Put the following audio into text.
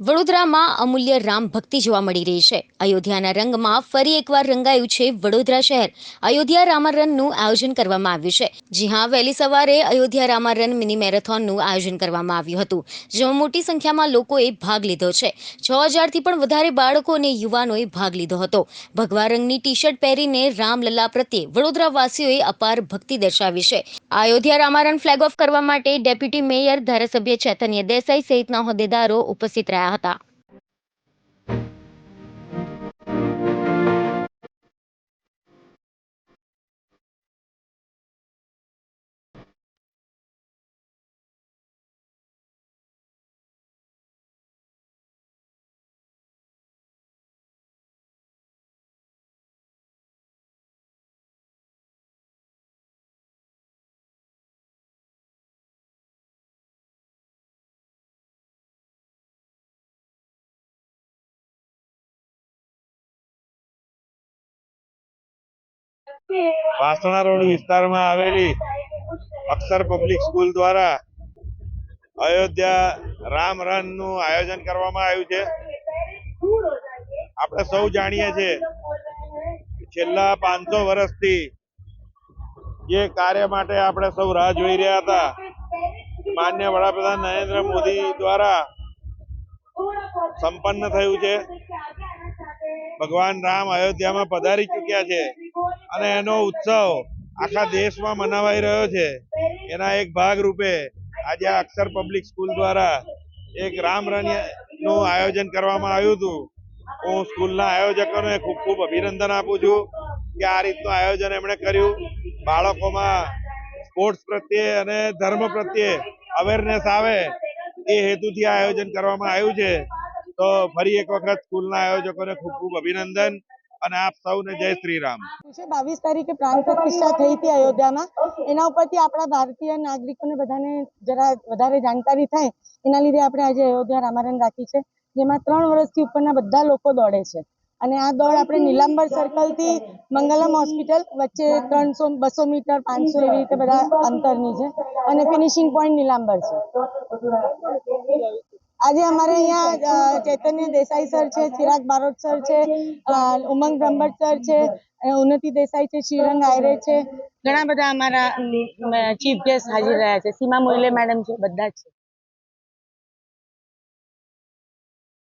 વડોદરામાં અમૂલ્ય રામ ભક્તિ જોવા મળી રહી છે. અયોધ્યાના રંગમાં ફરી એકવાર રંગાયું છે વડોદરા શહેર. અયોધ્યા રામારનનું આયોજન કરવામાં આવ્યું છે. જી હા, વહેલી સવારે અયોધ્યા રામારન મિની મેરેથોનનું આયોજન કરવામાં આવ્યું હતું, જેમાં મોટી સંખ્યામાં લોકોએ ભાગ લીધો છે. છ હજારથી પણ વધારે બાળકો અને યુવાનોએ ભાગ લીધો હતો. ભગવા રંગની ટી શર્ટ પહેરીને રામલલ્લા પ્રત્યે વડોદરાવાસીઓએ અપાર ભક્તિ દર્શાવી છે. અયોધ્યા રામારન ફ્લેગ ઓફ કરવા માટે ડેપ્યુટી મેયર, ધારાસભ્ય ચૈતન્ય દેસાઈ સહિતના હોદ્દેદારો ઉપસ્થિત રહ્યા હતા વાસણા રોડ વિસ્તારમાં આવેલી અક્ષર પબ્લિક સ્કૂલ દ્વારા અયોધ્યા રામ રનનું આયોજન કરવામાં આવ્યું છે. આપણે સૌ જાણીએ છીએ છેલ્લા પાંચસો વર્ષથી જે કાર્ય માટે આપણે સૌ રાહ જોઈ રહ્યા હતા, માન્ય વડાપ્રધાન નરેન્દ્ર મોદી દ્વારા સંપન્ન થયું છે. ભગવાન રામ અયોધ્યામાં પધારી ચૂક્યા છે. અને એનો ઉત્સવ આખા દેશમાં મનાવાઈ રહ્યો છે. એના એક ભાગ રૂપે આજે અક્ષર પબ્લિક સ્કૂલ દ્વારા એક રામનું આયોજન કરવામાં આવ્યું હતું. હું સ્કૂલના આયોજકોને ખૂબ ખૂબ અભિનંદન આપું છું કે આ રીતનું આયોજન એમણે કર્યું. બાળકોમાં સ્પોર્ટ્સ પ્રત્યે અને ધર્મ પ્રત્યે અવેરનેસ આવે એ હેતુથી આયોજન કરવામાં આવ્યું છે. તો ફરી એક વખત સ્કૂલના આયોજકોને ખૂબ ખૂબ અભિનંદન. અને આપ સૌને જય શ્રી રામ બાવીસ તારીખે પ્રાણ પ્રતિષ્ઠા થઈ હતી અયોધ્યામાં. એના ઉપરથી આપણા ભારતીય નાગરિકોને બધાને જરા વધારે જાણકારી થાય, એના લીધે આપણે આજે અયોધ્યા રામાયણ રાખી છે, જેમાં ત્રણ વર્ષથી ઉપરના બધા લોકો દોડે છે. અને આ દોડ આપણે નીલાંબર સર્કલથી મંગલમ હોસ્પિટલ વચ્ચે ત્રણસો, બસો મીટર, પાંચસો એવી રીતે બધા અંતરની છે. અને ફિનિશિંગ પોઈન્ટ નીલાંબર છે. આજે અમારે અહીંયા ચૈતન્ય દેસાઈ સર છે, ચિરાગ બારોટ સર છે ઉમંગ બ્રહ્મટ સર છે ઉન્નતિ દેસાઈ છે, શ્રીરંગ આયરે છે. ઘણા બધા અમારા ચીફ ગેસ્ટ હાજર રહ્યા છે. સીમા મોઇલે મેડમ છે, બધા છે.